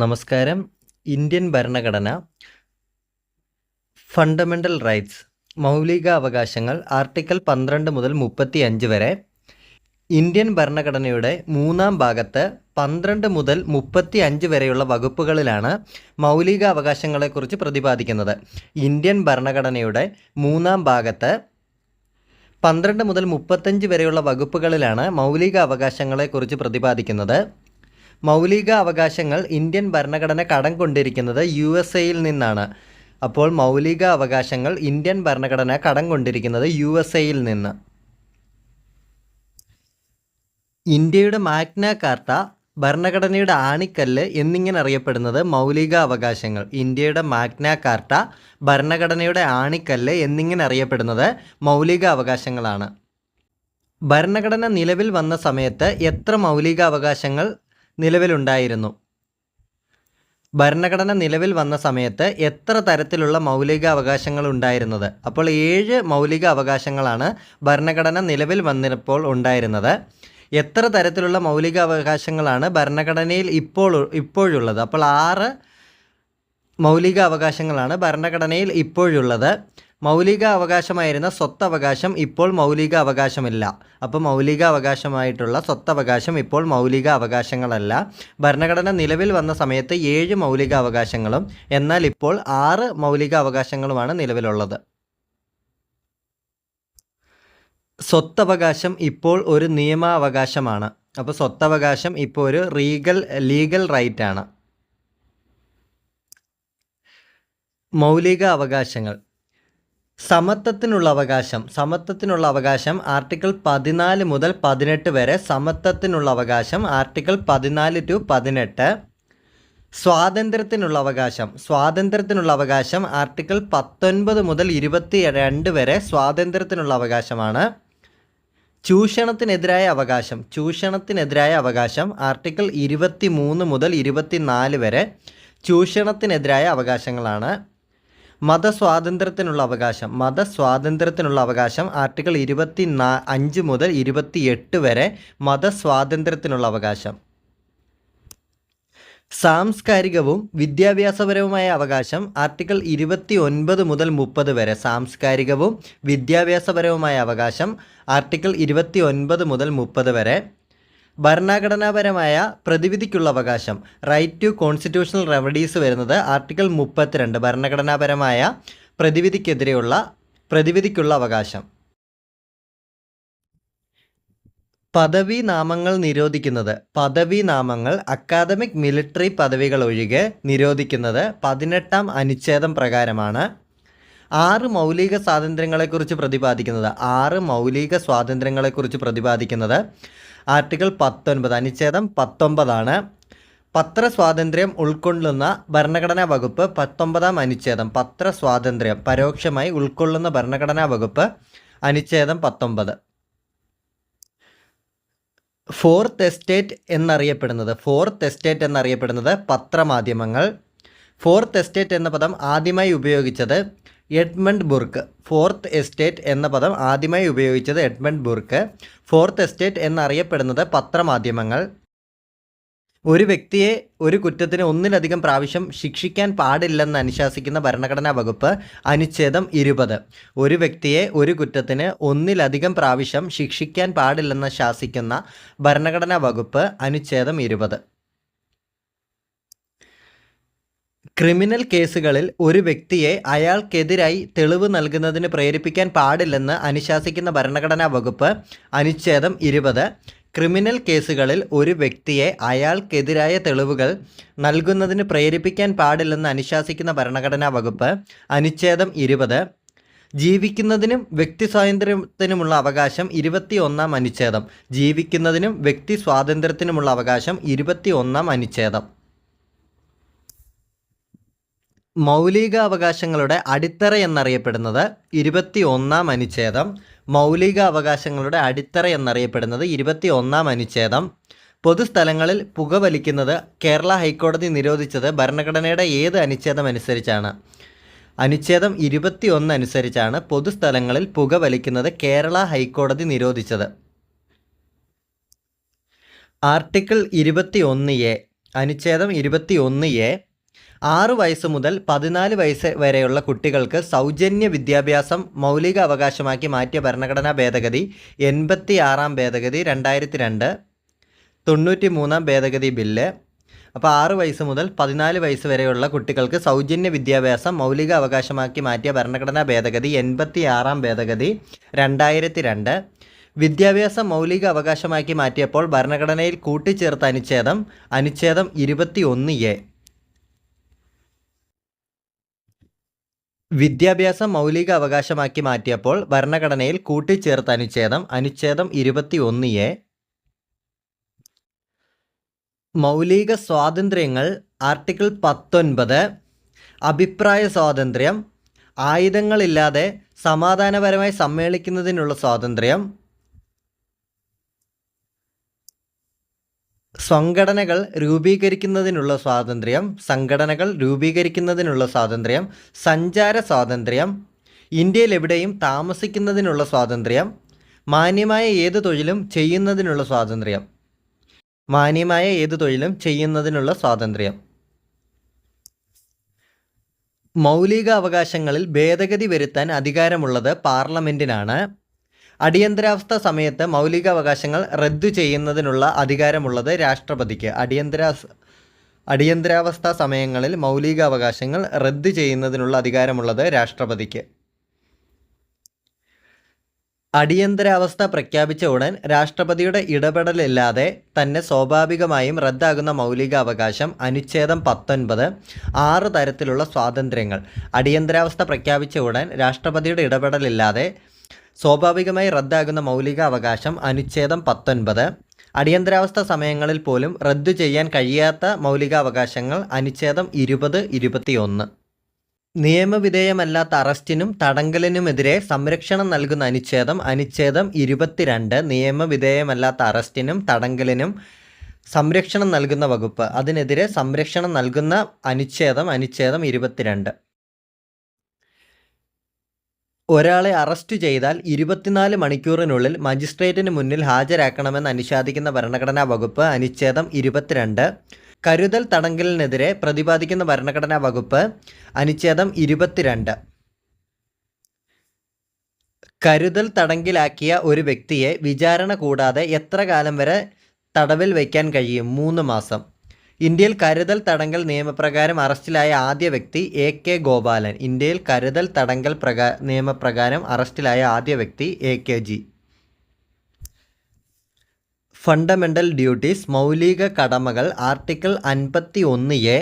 നമസ്കാരം. ഇന്ത്യൻ ഭരണഘടന fundamental rights മൗലിക അവകാശങ്ങൾ ആർട്ടിക്കിൾ പന്ത്രണ്ട് മുതൽ മുപ്പത്തി അഞ്ച് വരെ. ഇന്ത്യൻ ഭരണഘടനയുടെ മൂന്നാം ഭാഗത്ത് പന്ത്രണ്ട് മുതൽ മുപ്പത്തി അഞ്ച് വരെയുള്ള വകുപ്പുകളിലാണ് മൗലിക അവകാശങ്ങളെക്കുറിച്ച് പ്രതിപാദിക്കുന്നത്. ഇന്ത്യൻ ഭരണഘടനയുടെ മൂന്നാം ഭാഗത്ത് പന്ത്രണ്ട് മുതൽ മുപ്പത്തഞ്ച് വരെയുള്ള വകുപ്പുകളിലാണ് മൗലിക അവകാശങ്ങളെക്കുറിച്ച് പ്രതിപാദിക്കുന്നത്. മൗലിക അവകാശങ്ങൾ ഇന്ത്യൻ ഭരണഘടന കടം കൊണ്ടിരിക്കുന്നത് യു എസ് എയിൽ നിന്നാണ്. അപ്പോൾ മൗലിക അവകാശങ്ങൾ ഇന്ത്യൻ ഭരണഘടന കടം കൊണ്ടിരിക്കുന്നത് യു എസ് എയിൽ നിന്ന്. ഇന്ത്യയുടെ മാഗ്ന കാർട്ട ഭരണഘടനയുടെ ആണിക്കല്ല് എന്നിങ്ങനെ അറിയപ്പെടുന്നത് മൗലിക അവകാശങ്ങൾ ഇന്ത്യയുടെ മാഗ്ന കാർട്ട ഭരണഘടനയുടെ ആണിക്കല്ല് എന്നിങ്ങനെ അറിയപ്പെടുന്നത് മൗലിക അവകാശങ്ങളാണ് ഭരണഘടന നിലവിൽ വന്ന സമയത്ത് എത്ര മൗലിക അവകാശങ്ങൾ നിലവിലുണ്ടായിരുന്നു. ഭരണഘടന നിലവിൽ വന്ന സമയത്ത് എത്ര തരത്തിലുള്ള മൗലിക അവകാശങ്ങൾ ഉണ്ടായിരുന്നത്? അപ്പോൾ ഏഴ് മൗലിക അവകാശങ്ങളാണ് ഭരണഘടന നിലവിൽ വന്നപ്പോൾ ഉണ്ടായിരുന്നത്. എത്ര തരത്തിലുള്ള മൗലിക അവകാശങ്ങളാണ് ഭരണഘടനയിൽ ഇപ്പോൾ ഇപ്പോഴുള്ളത്? അപ്പോൾ ആറ് മൗലിക അവകാശങ്ങളാണ് ഭരണഘടനയിൽ ഇപ്പോഴുള്ളത്. മൗലിക അവകാശമായിരുന്ന സ്വത്തവകാശം ഇപ്പോൾ മൗലിക അവകാശമില്ല അപ്പോൾ മൗലിക അവകാശമായിട്ടുള്ള സ്വത്തവകാശം ഇപ്പോൾ മൗലിക അവകാശങ്ങളല്ല ഭരണഘടന നിലവിൽ വന്ന സമയത്ത് ഏഴ് മൗലിക അവകാശങ്ങളും എന്നാൽ ഇപ്പോൾ ആറ് മൗലിക അവകാശങ്ങളുമാണ് നിലവിലുള്ളത്. സ്വത്തവകാശം ഇപ്പോൾ ഒരു നിയമാവകാശമാണ്. അപ്പോൾ സ്വത്തവകാശം ഇപ്പോൾ ഒരു റീഗൽ ലീഗൽ റൈറ്റ് ആണ് മൗലിക അവകാശങ്ങൾ സമത്വത്തിനുള്ള അവകാശം സമത്വത്തിനുള്ള അവകാശം ആർട്ടിക്കിൾ പതിനാല് മുതൽ പതിനെട്ട് വരെ സമത്വത്തിനുള്ള അവകാശം ആർട്ടിക്കിൾ പതിനാല് ടു പതിനെട്ട്. സ്വാതന്ത്ര്യത്തിനുള്ള അവകാശം സ്വാതന്ത്ര്യത്തിനുള്ള അവകാശം ആർട്ടിക്കിൾ പത്തൊൻപത് മുതൽ ഇരുപത്തി രണ്ട് വരെ സ്വാതന്ത്ര്യത്തിനുള്ള അവകാശമാണ് ചൂഷണത്തിനെതിരായ അവകാശം. ചൂഷണത്തിനെതിരായ അവകാശം ആർട്ടിക്കിൾ ഇരുപത്തി മൂന്ന് മുതൽ ഇരുപത്തിനാല് വരെ ചൂഷണത്തിനെതിരായ അവകാശങ്ങളാണ്. മതസ്വാതന്ത്ര്യത്തിനുള്ള അവകാശം. മതസ്വാതന്ത്ര്യത്തിനുള്ള അവകാശം ആർട്ടിക്കിൾ ഇരുപത്തി നാ അഞ്ച് മുതൽ ഇരുപത്തിയെട്ട് വരെ മതസ്വാതന്ത്ര്യത്തിനുള്ള അവകാശം. സാംസ്കാരികവും വിദ്യാഭ്യാസപരവുമായ അവകാശം ആർട്ടിക്കിൾ ഇരുപത്തി ഒൻപത് മുതൽ മുപ്പത് വരെ സാംസ്കാരികവും വിദ്യാഭ്യാസപരവുമായ അവകാശം ആർട്ടിക്കിൾ ഇരുപത്തി ഒൻപത് മുതൽ മുപ്പത് വരെ ഭരണഘടനാപരമായ പ്രതിവിധിക്കുള്ള അവകാശം. റൈറ്റ് ടു കോൺസ്റ്റിറ്റ്യൂഷണൽ റെമഡീസ് വരുന്നത് ആർട്ടിക്കിൾ മുപ്പത്തിരണ്ട് ഭരണഘടനാപരമായ പ്രതിവിധിക്കെതിരെയുള്ള പ്രതിവിധിക്കുള്ള അവകാശം. പദവി നാമങ്ങൾ നിരോധിക്കുന്നത്. പദവി നാമങ്ങൾ അക്കാദമിക് മിലിറ്ററി പദവികൾ ഒഴികെ നിരോധിക്കുന്നത് പതിനെട്ടാം അനുച്ഛേദം പ്രകാരമാണ്. ആറ് മൗലിക സ്വാതന്ത്ര്യങ്ങളെക്കുറിച്ച് പ്രതിപാദിക്കുന്നത്. ആറ് മൗലിക സ്വാതന്ത്ര്യങ്ങളെക്കുറിച്ച് പ്രതിപാദിക്കുന്നത് ആർട്ടിക്കിൾ പത്തൊൻപത് അനുച്ഛേദം പത്തൊമ്പതാണ്. പത്രസ്വാതന്ത്ര്യം ഉൾക്കൊള്ളുന്ന ഭരണഘടനാ വകുപ്പ് പത്തൊമ്പതാം അനുച്ഛേദം. പത്രസ്വാതന്ത്ര്യം പരോക്ഷമായി ഉൾക്കൊള്ളുന്ന ഭരണഘടനാ വകുപ്പ് അനുച്ഛേദം പത്തൊമ്പത്. ഫോർത്ത് എസ്റ്റേറ്റ് എന്നറിയപ്പെടുന്നത് ഫോർത്ത് എസ്റ്റേറ്റ് എന്നറിയപ്പെടുന്നത് പത്രമാധ്യമങ്ങൾ. ഫോർത്ത് എസ്റ്റേറ്റ് എന്ന പദം ആദ്യമായി ഉപയോഗിച്ചത് എഡ്മണ്ട് ബുർക്ക് ഫോർത്ത് എസ്റ്റേറ്റ് എന്ന പദം ആദ്യമായി ഉപയോഗിച്ചത് എഡ്മണ്ട് ബുർക്ക് ഫോർത്ത് എസ്റ്റേറ്റ് എന്നറിയപ്പെടുന്നത് പത്രമാധ്യമങ്ങൾ. ഒരു വ്യക്തിയെ ഒരു കുറ്റത്തിന് ഒന്നിലധികം പ്രാവശ്യം ശിക്ഷിക്കാൻ പാടില്ലെന്ന് അനുശാസിക്കുന്ന ഭരണഘടനാ വകുപ്പ് അനുച്ഛേദം ഇരുപത്. ഒരു വ്യക്തിയെ ഒരു കുറ്റത്തിന് ഒന്നിലധികം പ്രാവശ്യം ശിക്ഷിക്കാൻ പാടില്ലെന്ന് ശാസിക്കുന്ന ഭരണഘടനാ വകുപ്പ് അനുച്ഛേദം ഇരുപത്. ക്രിമിനൽ കേസുകളിൽ ഒരു വ്യക്തിയെ അയാൾക്കെതിരായി തെളിവ് നൽകുന്നതിന് പ്രേരിപ്പിക്കാൻ പാടില്ലെന്ന് അനുശാസിക്കുന്ന ഭരണഘടനാ വകുപ്പ് അനുച്ഛേദം ഇരുപത്. ക്രിമിനൽ കേസുകളിൽ ഒരു വ്യക്തിയെ അയാൾക്കെതിരായ തെളിവുകൾ നൽകുന്നതിന് പ്രേരിപ്പിക്കാൻ പാടില്ലെന്ന് അനുശാസിക്കുന്ന ഭരണഘടനാ വകുപ്പ് അനുച്ഛേദം ഇരുപത്. ജീവിക്കുന്നതിനും വ്യക്തി സ്വാതന്ത്ര്യത്തിനുമുള്ള അവകാശം ഇരുപത്തി ഒന്നാം അനുച്ഛേദം. ജീവിക്കുന്നതിനും വ്യക്തി സ്വാതന്ത്ര്യത്തിനുമുള്ള അവകാശം ഇരുപത്തി ഒന്നാം അനുച്ഛേദം. മൗലിക അവകാശങ്ങളുടെ അടിത്തറ എന്നറിയപ്പെടുന്നത് ഇരുപത്തി ഒന്നാം അനുച്ഛേദം. മൗലിക അവകാശങ്ങളുടെ അടിത്തറ എന്നറിയപ്പെടുന്നത് ഇരുപത്തി ഒന്നാം അനുച്ഛേദം. പൊതുസ്ഥലങ്ങളിൽ പുകവലിക്കുന്നത് കേരള ഹൈക്കോടതി നിരോധിച്ചത് ഭരണഘടനയുടെ ഏത് അനുച്ഛേദം അനുസരിച്ചാണ്? അനുച്ഛേദം ഇരുപത്തി ഒന്ന് അനുസരിച്ചാണ് പൊതുസ്ഥലങ്ങളിൽ പുകവലിക്കുന്നത് കേരള ഹൈക്കോടതി നിരോധിച്ചത്. ആർട്ടിക്കിൾ ഇരുപത്തി ഒന്ന് എ അനുച്ഛേദം ഇരുപത്തി ഒന്ന് എ ആറ് വയസ്സ് മുതൽ പതിനാല് വയസ്സ് വരെയുള്ള കുട്ടികൾക്ക് സൗജന്യ വിദ്യാഭ്യാസം മൗലിക അവകാശമാക്കി മാറ്റിയ ഭരണഘടനാ ഭേദഗതി എൺപത്തി ആറാം ഭേദഗതി രണ്ടായിരത്തി രണ്ട് തൊണ്ണൂറ്റി മൂന്നാം ഭേദഗതി ബില്ല്. അപ്പോൾ ആറ് വയസ്സ് മുതൽ പതിനാല് വയസ്സ് വരെയുള്ള കുട്ടികൾക്ക് സൗജന്യ വിദ്യാഭ്യാസം മൗലിക അവകാശമാക്കി മാറ്റിയ ഭരണഘടനാ ഭേദഗതി എൺപത്തി ആറാം ഭേദഗതി രണ്ടായിരത്തി രണ്ട് വിദ്യാഭ്യാസം മൗലിക അവകാശമാക്കി മാറ്റിയപ്പോൾ ഭരണഘടനയിൽ കൂട്ടിച്ചേർത്ത അനുച്ഛേദം അനുച്ഛേദം ഇരുപത്തി ഒന്ന് എ. വിദ്യാഭ്യാസം മൗലിക അവകാശമാക്കി മാറ്റിയപ്പോൾ ഭരണഘടനയിൽ കൂട്ടിച്ചേർത്ത അനുച്ഛേദം അനുച്ഛേദം ഇരുപത്തി ഒന്ന് എ മൗലിക സ്വാതന്ത്ര്യങ്ങൾ ആർട്ടിക്കിൾ പത്തൊൻപത് അഭിപ്രായ സ്വാതന്ത്ര്യം ആയുധങ്ങളില്ലാതെ സമാധാനപരമായി സമ്മേളിക്കുന്നതിനുള്ള സ്വാതന്ത്ര്യം സംഘടനകൾ രൂപീകരിക്കുന്നതിനുള്ള സ്വാതന്ത്ര്യം സംഘടനകൾ രൂപീകരിക്കുന്നതിനുള്ള സ്വാതന്ത്ര്യം സഞ്ചാര സ്വാതന്ത്ര്യം ഇന്ത്യയിൽ എവിടെയും താമസിക്കുന്നതിനുള്ള സ്വാതന്ത്ര്യം മാന്യമായ ഏത് തൊഴിലും ചെയ്യുന്നതിനുള്ള സ്വാതന്ത്ര്യം. മാന്യമായ ഏത് തൊഴിലും ചെയ്യുന്നതിനുള്ള സ്വാതന്ത്ര്യം. മൗലിക അവകാശങ്ങളിൽ ഭേദഗതി വരുത്താൻ അധികാരമുള്ളത് പാർലമെന്റിനാണ് അടിയന്തരാവസ്ഥ സമയത്ത് മൗലികാവകാശങ്ങൾ റദ്ദു ചെയ്യുന്നതിനുള്ള അധികാരമുള്ളത് രാഷ്ട്രപതിക്ക്. അടിയന്തര അടിയന്തരാവസ്ഥ സമയങ്ങളിൽ മൗലികാവകാശങ്ങൾ റദ്ദു ചെയ്യുന്നതിനുള്ള അധികാരമുള്ളത് രാഷ്ട്രപതിക്ക്. അടിയന്തരാവസ്ഥ പ്രഖ്യാപിച്ച ഉടൻ രാഷ്ട്രപതിയുടെ ഇടപെടലില്ലാതെ തന്നെ സ്വാഭാവികമായും റദ്ദാകുന്ന മൗലികാവകാശം അനുച്ഛേദം പത്തൊൻപത് ആറ് തരത്തിലുള്ള സ്വാതന്ത്ര്യങ്ങൾ. അടിയന്തരാവസ്ഥ പ്രഖ്യാപിച്ച ഉടൻ രാഷ്ട്രപതിയുടെ ഇടപെടലില്ലാതെ സ്വാഭാവികമായി റദ്ദാകുന്ന മൗലിക അവകാശം അനുച്ഛേദം പത്തൊൻപത്. അടിയന്തരാവസ്ഥ സമയങ്ങളിൽ പോലും റദ്ദു ചെയ്യാൻ കഴിയാത്ത മൗലികാവകാശങ്ങൾ അനുച്ഛേദം ഇരുപത് ഇരുപത്തിയൊന്ന്. നിയമവിധേയമല്ലാത്ത അറസ്റ്റിനും തടങ്കലിനുമെതിരെ സംരക്ഷണം നൽകുന്ന അനുച്ഛേദം അനുച്ഛേദം ഇരുപത്തിരണ്ട്. നിയമവിധേയമല്ലാത്ത അറസ്റ്റിനും തടങ്കലിനും സംരക്ഷണം നൽകുന്ന വകുപ്പ്. അതിനെതിരെ സംരക്ഷണം നൽകുന്ന അനുച്ഛേദം അനുച്ഛേദം ഇരുപത്തിരണ്ട്. ഒരാളെ അറസ്റ്റ് ചെയ്താൽ ഇരുപത്തിനാല് മണിക്കൂറിനുള്ളിൽ മജിസ്ട്രേറ്റിന് മുന്നിൽ ഹാജരാക്കണമെന്ന് അനുശാസിക്കുന്ന ഭരണഘടനാ വകുപ്പ് അനുച്ഛേദം ഇരുപത്തിരണ്ട്. കരുതൽ തടങ്കലിനെതിരെ പ്രതിപാദിക്കുന്ന ഭരണഘടനാ വകുപ്പ് അനുച്ഛേദം ഇരുപത്തിരണ്ട്. കരുതൽ തടങ്കിലാക്കിയ ഒരു വ്യക്തിയെ വിചാരണ കൂടാതെ എത്ര കാലം വരെ തടവിൽ വയ്ക്കാൻ കഴിയും? മൂന്ന് മാസം. ഇന്ത്യയിൽ കരുതൽ തടങ്കൽ നിയമപ്രകാരം അറസ്റ്റിലായ ആദ്യ വ്യക്തി എ കെ ഗോപാലൻ. ഇന്ത്യയിൽ കരുതൽ തടങ്കൽ പ്രകാ നിയമപ്രകാരം അറസ്റ്റിലായ ആദ്യ വ്യക്തി A K G. Fundamental duties മൗലിക കടമകൾ ആർട്ടിക്കിൾ അൻപത്തി ഒന്ന് എ.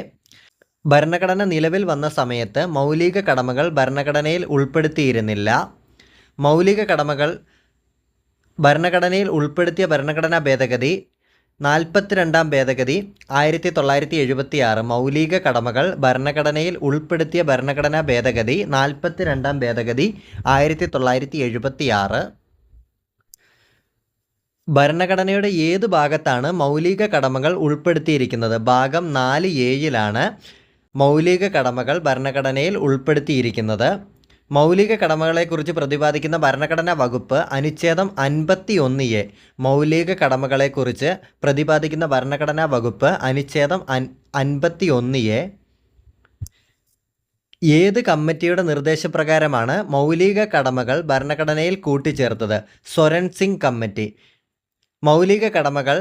ഭരണഘടന നിലവിൽ വന്ന സമയത്ത് മൗലിക കടമകൾ ഭരണഘടനയിൽ ഉൾപ്പെടുത്തിയിരുന്നില്ല. മൗലിക കടമകൾ ഭരണഘടനയിൽ ഉൾപ്പെടുത്തിയ ഭരണഘടനാ ഭേദഗതി നാൽപ്പത്തിരണ്ടാം ഭേദഗതി ആയിരത്തി തൊള്ളായിരത്തി എഴുപത്തി ആറ് മൗലിക കടമകൾ ഭരണഘടനയിൽ ഉൾപ്പെടുത്തിയ ഭരണഘടനാ ഭേദഗതി നാൽപ്പത്തിരണ്ടാം ഭേദഗതി ആയിരത്തി തൊള്ളായിരത്തി എഴുപത്തി ആറ് ഭരണഘടനയുടെ ഏത് ഭാഗത്താണ് മൗലിക കടമകൾ ഉൾപ്പെടുത്തിയിരിക്കുന്നത്? ഭാഗം നാല് ഏഴിലാണ് മൗലിക കടമകൾ ഭരണഘടനയിൽ ഉൾപ്പെടുത്തിയിരിക്കുന്നത്. മൗലിക കടമകളെക്കുറിച്ച് പ്രതിപാദിക്കുന്ന ഭരണഘടനാ വകുപ്പ് അനുച്ഛേദം അൻപത്തി ഒന്ന് എ മൗലിക കടമകളെക്കുറിച്ച് പ്രതിപാദിക്കുന്ന ഭരണഘടനാ വകുപ്പ് അനുച്ഛേദം അൻ അൻപത്തി ഒന്ന് എ ഏത് കമ്മിറ്റിയുടെ നിർദ്ദേശപ്രകാരമാണ് മൗലിക കടമകൾ ഭരണഘടനയിൽ കൂട്ടിച്ചേർത്തത്? സ്വരൺ സിംഗ് കമ്മിറ്റി. മൗലിക കടമകൾ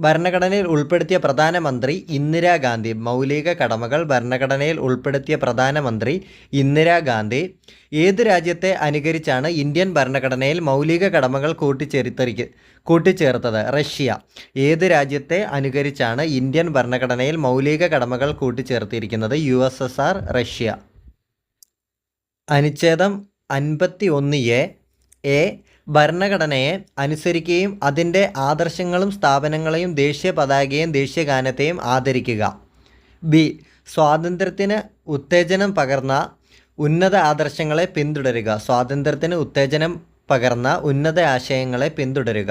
ഭരണഘടനയിൽ ഉൾപ്പെടുത്തിയ പ്രധാനമന്ത്രി ഇന്ദിരാഗാന്ധി മൗലിക കടമകൾ ഭരണഘടനയിൽ ഉൾപ്പെടുത്തിയ പ്രധാനമന്ത്രി ഇന്ദിരാഗാന്ധി ഏത് രാജ്യത്തെ അനുകരിച്ചാണ് ഇന്ത്യൻ ഭരണഘടനയിൽ മൗലിക കടമകൾ കൂട്ടിച്ചേർത്തിരിക്ക കൂട്ടിച്ചേർത്തത്? റഷ്യ. ഏത് രാജ്യത്തെ അനുകരിച്ചാണ് ഇന്ത്യൻ ഭരണഘടനയിൽ മൗലിക കടമകൾ കൂട്ടിച്ചേർത്തിരിക്കുന്നത്? U Russia. അനുച്ഛേദം അൻപത്തി ഒന്ന് എ എ ഭരണഘടനയെ അനുസരിക്കുകയും അതിന്റെ ആദർശങ്ങളും സ്ഥാപനങ്ങളെയും ദേശീയ പതാകയും ദേശീയഗാനത്തെയും ആദരിക്കുക. ബി സ്വാതന്ത്ര്യത്തിന് ഉത്തേജനം പകർന്ന ഉന്നത ആദർശങ്ങളെ പിന്തുടരുക. സ്വാതന്ത്ര്യത്തിന് ഉത്തേജനം പകർന്ന ഉന്നത ആശയങ്ങളെ പിന്തുടരുക.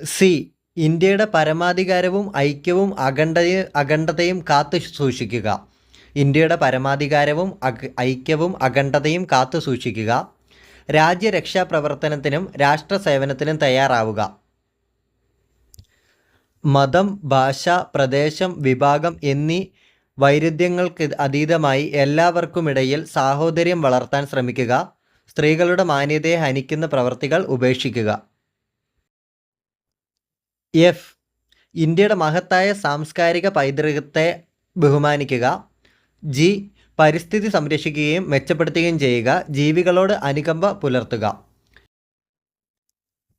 സി ഇന്ത്യയുടെ പരമാധികാരവും ഐക്യവും അഖണ്ഡ അഖണ്ഡതയും കാത്തു സൂക്ഷിക്കുക ഇന്ത്യയുടെ പരമാധികാരവും ഐക്യവും അഖണ്ഡതയും കാത്തു സൂക്ഷിക്കുക. രാജ്യരക്ഷാ പ്രവർത്തനത്തിനും രാഷ്ട്ര സേവനത്തിനും തയ്യാറാവുക. മതം ഭാഷ പ്രദേശം വിഭാഗം എന്നീ വൈരുദ്ധ്യങ്ങൾക്ക് അതീതമായി എല്ലാവർക്കുമിടയിൽ സാഹോദര്യം വളർത്താൻ ശ്രമിക്കുക. സ്ത്രീകളുടെ മാന്യതയെ ഹനിക്കുന്ന പ്രവർത്തികൾ ഉപേക്ഷിക്കുക. എഫ്. ഇന്ത്യയുടെ മഹത്തായ സാംസ്കാരിക പൈതൃകത്തെ ബഹുമാനിക്കുക. ജി പരിസ്ഥിതി സംരക്ഷിക്കുകയും മെച്ചപ്പെടുത്തുകയും ചെയ്യുക. ജീവികളോട് അനുകമ്പ പുലർത്തുക.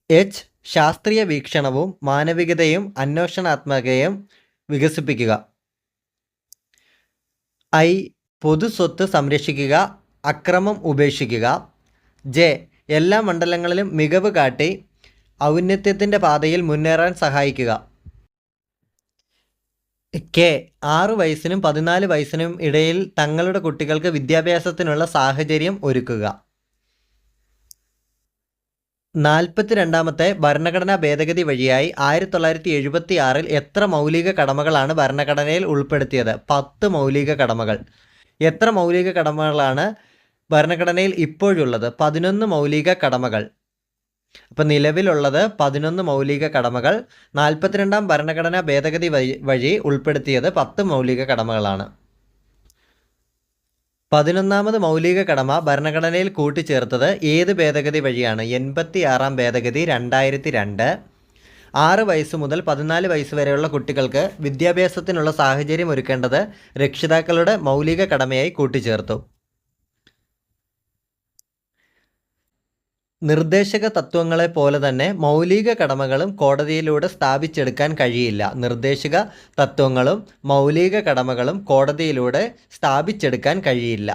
എച്ച് ശാസ്ത്രീയ വീക്ഷണവും മാനവികതയും അന്വേഷണാത്മകതയും വികസിപ്പിക്കുക. ഐ പൊതുസ്വത്ത് സംരക്ഷിക്കുക അക്രമം ഉപേക്ഷിക്കുക. ജെ എല്ലാ മണ്ഡലങ്ങളിലും മികവ് കാട്ടി ഔന്നത്യത്തിന്റെ പാതയിൽ മുന്നേറാൻ സഹായിക്കുക. കെ ആറു വയസ്സിനും പതിനാല് വയസ്സിനും ഇടയിൽ തങ്ങളുടെ കുട്ടികൾക്ക് വിദ്യാഭ്യാസത്തിനുള്ള സാഹചര്യം ഒരുക്കുക. നാൽപ്പത്തി രണ്ടാമത്തെ ഭരണഘടനാ ഭേദഗതി വഴിയായി ആയിരത്തി തൊള്ളായിരത്തി എഴുപത്തി ആറിൽ എത്ര മൗലിക കടമകളാണ് ഭരണഘടനയിൽ ഉൾപ്പെടുത്തിയത്? പത്ത് മൗലിക കടമകൾ. എത്ര മൗലിക കടമകളാണ് ഭരണഘടനയിൽ ഇപ്പോഴുള്ളത്? പതിനൊന്ന് മൗലിക കടമകൾ. അപ്പം നിലവിലുള്ളത് പതിനൊന്ന് മൗലിക കടമകൾ നാൽപ്പത്തിരണ്ടാം ഭരണഘടനാ ഭേദഗതി വഴി ഉൾപ്പെടുത്തിയത് പത്ത് മൗലിക കടമകളാണ്. പതിനൊന്നാമത് മൗലിക കടമ ഭരണഘടനയിൽ കൂട്ടിച്ചേർത്തത് ഏത് ഭേദഗതി വഴിയാണ്? എൺപത്തി ആറാം ഭേദഗതി രണ്ടായിരത്തി രണ്ട് ആറ് വയസ്സ് മുതൽ പതിനാല് വയസ്സ് വരെയുള്ള കുട്ടികൾക്ക് വിദ്യാഭ്യാസത്തിനുള്ള സാഹചര്യം ഒരുക്കേണ്ടത് രക്ഷിതാക്കളുടെ മൗലിക കടമയായി കൂട്ടിച്ചേർത്തു. നിർദ്ദേശക തത്വങ്ങളെ പോലെ തന്നെ മൗലിക കടമകളും കോടതിയിലൂടെ സ്ഥാപിച്ചെടുക്കാൻ കഴിയില്ല. നിർദ്ദേശക തത്വങ്ങളും മൗലിക കടമകളും കോടതിയിലൂടെ സ്ഥാപിച്ചെടുക്കാൻ കഴിയില്ല.